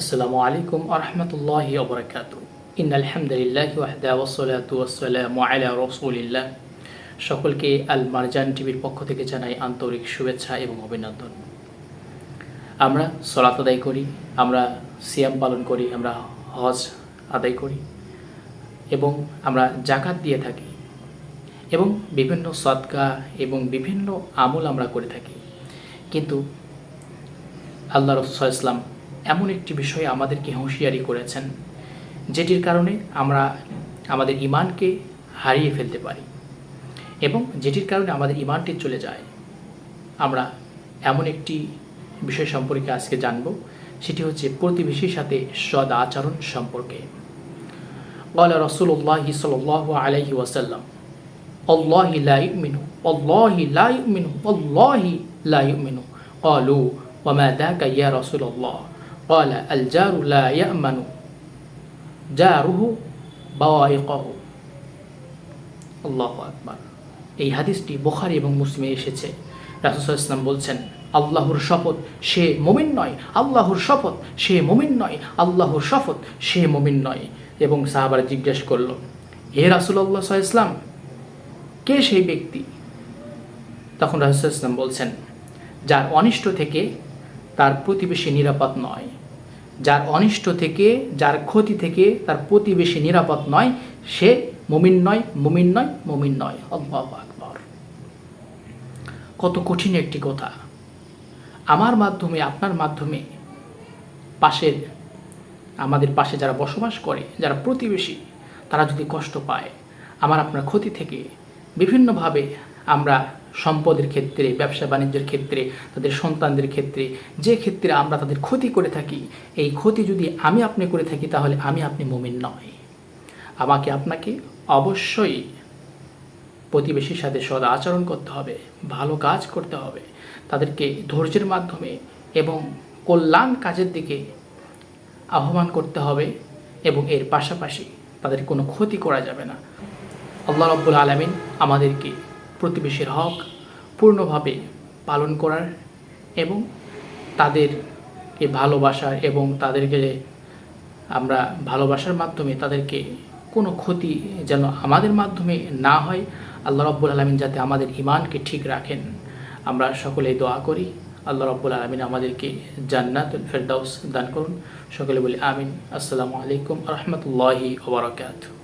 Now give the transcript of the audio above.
আসসালামু আলাইকুম আরহামতুল্লাহ ওবরাকাত ইন আলহামদুলিল্লাহ ওয়াহদা ওসলাতু ওয়াসসালামু আলা রসুলিল্লাহ। সকলকে আল মারজান টিভির পক্ষ থেকে জানাই আন্তরিক শুভেচ্ছা এবং অভিনন্দন। আমরা সলাত আদায় করি, আমরা সিয়াম পালন করি, আমরা হজ আদায় করি এবং আমরা জাকাত দিয়ে থাকি এবং বিভিন্ন সদকা এবং বিভিন্ন আমল আমরা করে থাকি। কিন্তু আল্লাহ রসুল ইসলাম এমন একটি বিষয়ে আমাদেরকে হুঁশিয়ারি করেছেন, যেটির কারণে আমরা আমাদের ইমানকে হারিয়ে ফেলতে পারি এবং যেটির কারণে আমাদের ইমানটি চলে যায়। আমরা এমন একটি বিষয় সম্পর্কে আজকে জানব, সেটি হচ্ছে প্রতিবেশীর সাথে সদ আচরণ সম্পর্কে। বলা রসুল্লাহ সাল্লাহ আলাইহি ওয়াসাল্লাম অল্লাহ লাই মিনু অল্লাহ লাই মিনু অল্লাহ লাই মিনু কলু ওমা দেখা ইয়া রসুল্লাহ قال الجار لا يأمن جاره بوائقه আল্লাহ আকবার এই হাদিসটি বোখারি এবং মুসলিমে এসেছে রাসুল ইসলাম বলছেন আল্লাহর শপথ সে মমিন নয় আল্লাহর শপথ সে মমিন নয় আল্লাহর শপথ সে মমিন নয় এবং সাহাবারা জিজ্ঞেস করল হে রাসুল্লাহ ইসলাম কে সেই ব্যক্তি তখন রাসুল ইসলাম বলছেন যার অনিষ্ট থেকে তার প্রতিবেশী নিরাপদ নয় যার অনিষ্ট থেকে, যার ক্ষতি থেকে তার প্রতিবেশী নিরাপদ নয়, সে মুমিন নয় মুমিন নয় মুমিন নয়। আল্লাহ আকবর। কত কঠিন একটি কথা। আমার মাধ্যমে, আপনার মাধ্যমে পাশের, আমাদের পাশে যারা বসবাস করে, যারা প্রতিবেশী, তারা যদি কষ্ট পায়, আমার আপনার ক্ষতি থেকে, বিভিন্নভাবে আমরা সম্পদের ক্ষেত্রে, ব্যবসা বাণিজ্যের ক্ষেত্রে, তাদের সন্তানদের ক্ষেত্রে, যে ক্ষেত্রে আমরা তাদের ক্ষতি করে থাকি, এই ক্ষতি যদি আমি আপনি করে থাকি, তাহলে আমি আপনি মুমিন নয় আমাকে আপনাকে অবশ্যই প্রতিবেশীর সাথে সদা আচরণ করতে হবে, ভালো কাজ করতে হবে। তাদেরকে ধৈর্যের মাধ্যমে এবং কল্যাণ কাজের দিকে আহ্বান করতে হবে এবং এর পাশাপাশি তাদের কোনো ক্ষতি করা যাবে না। আল্লাহ রব্বুল আলমিন আমাদেরকে প্রতিবেশীর হক পূর্ণভাবে পালন করার এবং তাদেরকে ভালোবাসার এবং তাদেরকে আমরা ভালোবাসার মাধ্যমে তাদেরকে কোনো ক্ষতি যেন আমাদের মাধ্যমে না হয়, আল্লাহ রব্বুল আলমিন যাতে আমাদের ইমানকে ঠিক রাখেন। আমরা সকলেই দোয়া করি, আল্লাহ রব্বুল আলমিন আমাদেরকে জান্নাতুল ফেরদাউস দান করুন। সকলে বলি আমিন। আসসালামু আলাইকুম রহমতুল্লাহি ওবরাকাতু